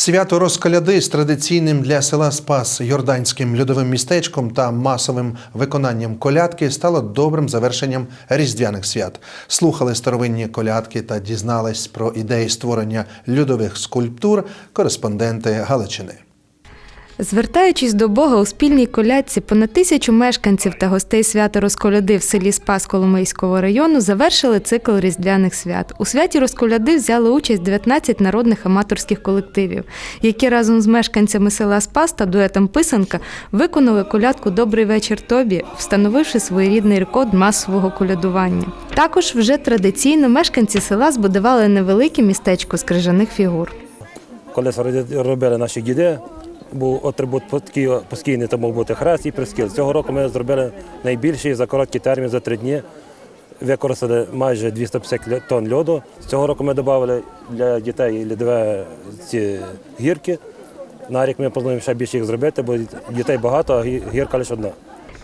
Свято розкаляди з традиційним для села Спас Йорданським льодовим містечком та масовим виконанням колядки стало добрим завершенням різдвяних свят. Слухали старовинні колядки та дізнались про ідеї створення льодових скульптур кореспонденти Галичини. Звертаючись до Бога у спільній колядці, понад тисячу мешканців та гостей свята Розколяди в селі Спас Коломийського району завершили цикл різдвяних свят. У святі Розколяди взяли участь 19 народних аматорських колективів, які разом з мешканцями села Спас та дуетом Писанка виконали колядку Добрий вечір тобі, встановивши своєрідний рекорд масового колядування. Також вже традиційно мешканці села збудували невелике містечко з крижаних фігур. Колись робили наші діди, був атрибут постійний, то мав бути хрест і прискіл. Цього року ми зробили найбільший за короткий термін, за три дні. Використали майже 250 тонн льоду. Цього року ми додали для дітей льодове ці гірки. На рік ми плануємо ще більше їх зробити, бо дітей багато, а гірка лише одна.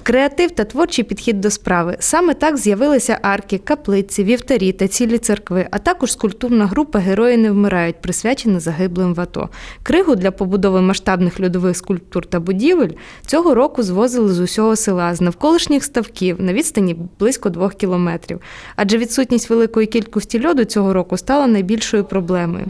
Креатив та творчий підхід до справи. Саме так з'явилися арки, каплиці, вівтарі та цілі церкви, а також скульптурна група Герої не вмирають, присвячена загиблим в АТО. Кригу для побудови масштабних льодових скульптур та будівель цього року звозили з усього села, з навколишніх ставків на відстані близько двох кілометрів. Адже відсутність великої кількості льоду цього року стала найбільшою проблемою.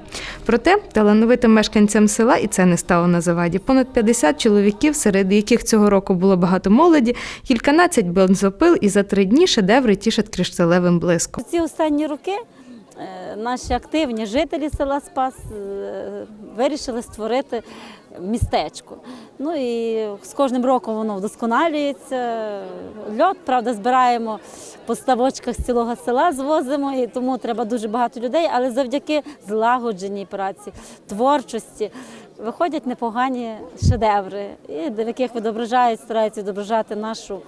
Проте талановитим мешканцям села і це не стало на заваді. Понад 50 чоловіків, серед яких цього року було багато молоді, кільканадцять бензопил і за три дні шедеври тішать кришталевим блиском. Ці останні роки е, наші активні жителі села Спас е, вирішили створити містечко. Ну і з кожним роком воно вдосконалюється. Льод, правда, збираємо по ставочках з цілого села, звозимо, і тому треба дуже багато людей, але завдяки злагодженій праці, творчості. Виходять непогані шедеври, і в яких відображають, стараються відображати нашу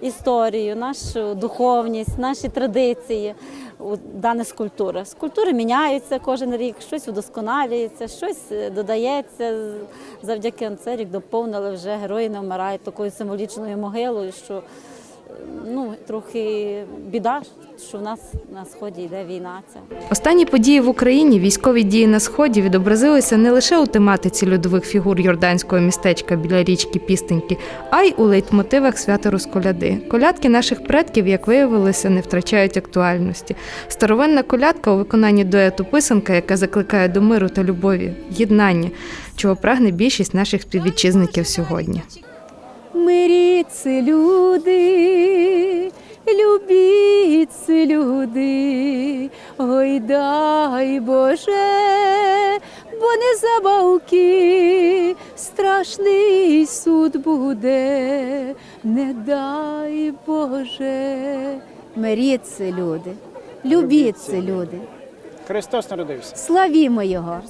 історію, нашу духовність, наші традиції у даних скульптури. Міняються кожен рік, щось удосконалюється, щось е, додається. Завдяки цей рік доповнили вже герої не вмирають такою символічною могилою, що ну трохи біда, що в нас на сході йде війна. Ця. Останні події в Україні, військові дії на сході, відобразилися не лише у тематиці льодових фігур йорданського містечка біля річки Пістеньки, а й у лейтмотивах свята Розколяди. Колядки наших предків, як виявилося, не втрачають актуальності. Старовинна колядка у виконанні дуету писанка, яка закликає до миру та любові, єднання, чого прагне більшість наших співвітчизників сьогодні. Миріться, люди, люди, ой дай Боже, бо не забавки, страшний суд буде, не дай Боже. Миріться, люди, любіться, люди, Христос народився. славімо Його.